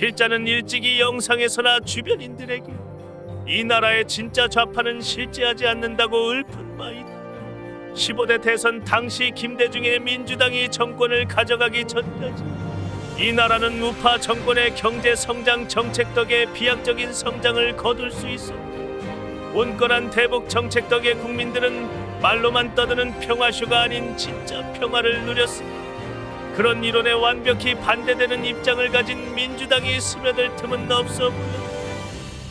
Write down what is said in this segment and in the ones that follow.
필자는 일찍이 영상에서나 주변인들에게 이 나라의 진짜 좌파는 실제하지 않는다고 읊은 바이다. 15대 대선 당시 김대중의 민주당이 정권을 가져가기 전까지 이 나라는 우파 정권의 경제 성장 정책 덕에 비약적인 성장을 거둘 수 있었다. 온건한 대북 정책 덕에 국민들은 말로만 떠드는 평화쇼가 아닌 진짜 평화를 누렸습니다. 그런 이론에 완벽히 반대되는 입장을 가진 민주당이 스며들 틈은 보여.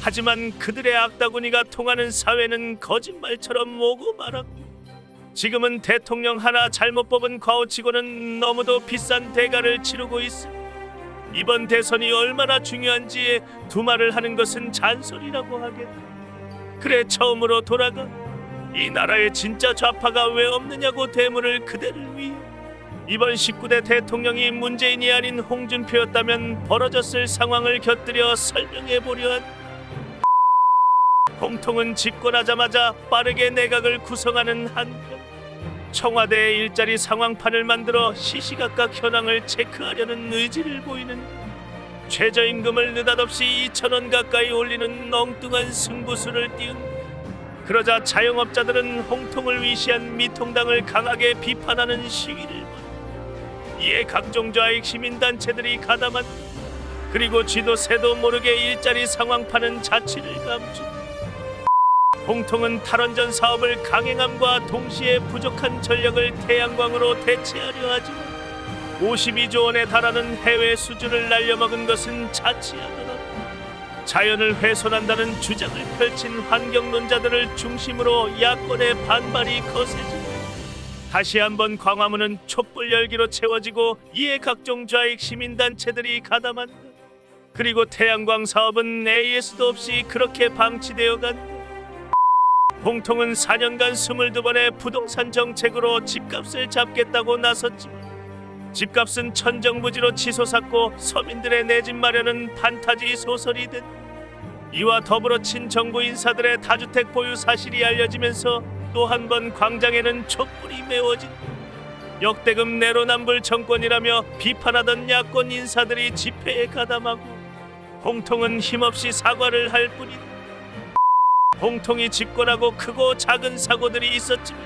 하지만 그들의 악다구니가 통하는 사회는 거짓말처럼 오고 말았고 지금은 대통령 하나 잘못 뽑은 과오치고는 너무도 비싼 대가를 치르고 있음. 이번 대선이 얼마나 중요한지에 두말을 하는 것은 잔소리라고 하겠다. 그래 처음으로 돌아가 이 나라의 진짜 좌파가 왜 없느냐고 대물을 그대를 위해 이번 19대 대통령이 문재인이 아닌 홍준표였다면 벌어졌을 상황을 곁들여 설명해 보려 한 홍통은 집권하자마자 빠르게 내각을 구성하는 한편 청와대의 일자리 상황판을 만들어 시시각각 현황을 체크하려는 의지를 보이는 최저임금을 느닷없이 2천 원 가까이 올리는 엉뚱한 승부수를 띄운 그러자 자영업자들은 홍통을 위시한 미통당을 강하게 비판하는 시위를 벌 이에 각종 좌익 시민단체들이 가담한 그리고 쥐도 새도 모르게 일자리 상황파는 자취를 감추 홍통은 탈원전 사업을 강행함과 동시에 부족한 전력을 태양광으로 대체하려 하지만 52조 원에 달하는 해외 수주를 날려먹은 것은 자치하더라. 자연을 훼손한다는 주장을 펼친 환경론자들을 중심으로 야권의 반발이 거세지고 다시 한번 광화문은 촛불 열기로 채워지고 이에 각종 좌익 시민단체들이 가담한다. 그리고 태양광 사업은 AS도 없이 그렇게 방치되어 간다. 홍통은 4년간 22번의 부동산 정책으로 집값을 잡겠다고 나섰지만 집값은 천정부지로 치솟았고 서민들의 내 집 마련은 판타지 소설이 된 이와 더불어 친정부 인사들의 다주택 보유 사실이 알려지면서 또 한 번 광장에는 촛불이 메워진 역대급 내로남불 정권이라며 비판하던 야권 인사들이 집회에 가담하고 홍통은 힘없이 사과를 할 뿐이다. 홍통이 집권하고 크고 작은 사고들이 있었지만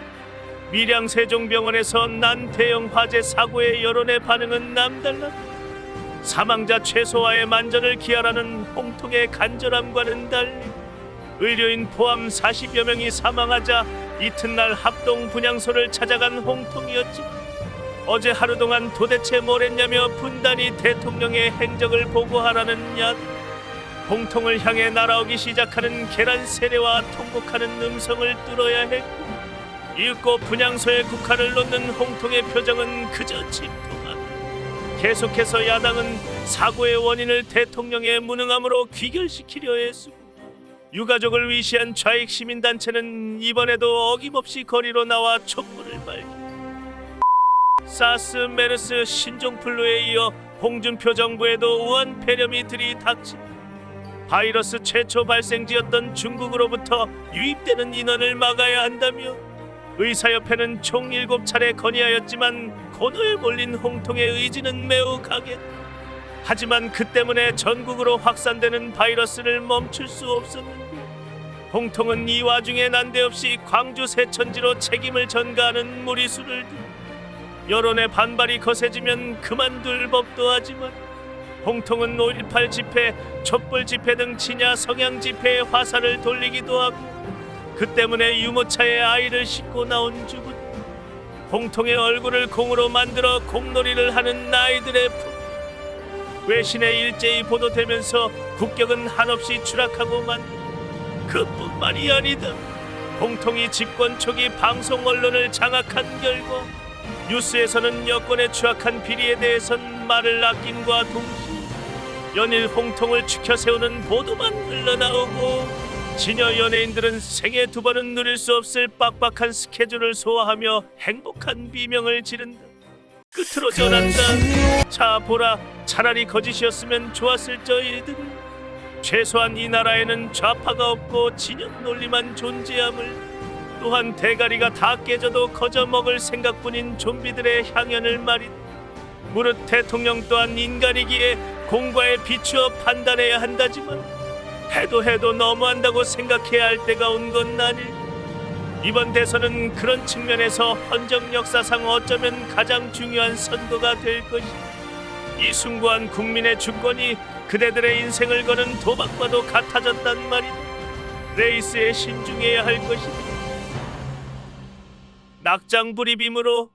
밀양 세종병원에서 난 대형 화재 사고의 여론의 반응은 남달랐다. 사망자 최소화에 만전을 기하라는 홍통의 간절함과는 달리 의료인 포함 40여 명이 사망하자 이튿날 합동 분향소를 찾아간 홍통이었지만 어제 하루 동안 도대체 뭘 했냐며 분단이 대통령의 행적을 보고하라는 야 홍통을 향해 날아오기 시작하는 계란 세례와 통곡하는 음성을 뚫어야 했고 읽고 분향소에 국화를 놓는 홍통의 표정은 그저 침통하다. 계속해서 야당은 사고의 원인을 대통령의 무능함으로 귀결시키려 했고 유가족을 위시한 좌익 시민단체는 이번에도 어김없이 거리로 나와 촛불을 밝히 사스, 메르스, 신종플루에 이어 홍준표 정부에도 우한 폐렴이 들이닥친 바이러스 최초 발생지였던 중국으로부터 유입되는 인원을 막아야 한다며 의사협회는 총 7차례 건의하였지만 고노에 몰린 홍통의 의지는 매우 강했다. 하지만 그 때문에 전국으로 확산되는 바이러스를 멈출 수 없었는데 홍통은 이 와중에 난데없이 광주 세천지로 책임을 전가하는 무리수를 두 여론의 반발이 거세지면 그만둘 법도 하지만 홍통은 5.18 집회, 촛불 집회 등 친야 성향 집회에 화살을 돌리기도 하고 그 때문에 유모차에 아이를 싣고 나온 주부 홍통의 얼굴을 공으로 만들어 공놀이를 하는 아이들의 품 외신에 일제히 보도되면서 국격은 한없이 추락하고만 그뿐만이 아니다 홍통이 집권 초기 방송 언론을 장악한 결과 뉴스에서는 여권의 추악한 비리에 대해선 말을 아낌과 동시에 연일 홍통을 추켜 세우는 보도만 흘러나오고 진여 연예인들은 생애 두 번은 누릴 수 없을 빡빡한 스케줄을 소화하며 행복한 비명을 지른다. 끝으로 전한다. 자 보라, 차라리 거짓이었으면 좋았을 저 일들을. 최소한 이 나라에는 좌파가 없고 진영 논리만 존재함을. 또한 대가리가 다 깨져도 거저 먹을 생각뿐인 좀비들의 향연을 말이다. 무릇 대통령 또한 인간이기에 공과에 비추어 판단해야 한다지만 해도 해도 너무한다고 생각해야 할 때가 온 건 아닐. 이번 대선은 그런 측면에서 헌정 역사상 어쩌면 가장 중요한 선거가 될 것이다. 이 숭고한 국민의 주권이 그대들의 인생을 거는 도박과도 같아졌단 말이다. 레이스에 신중해야 할 것이다. 낙장불입이므로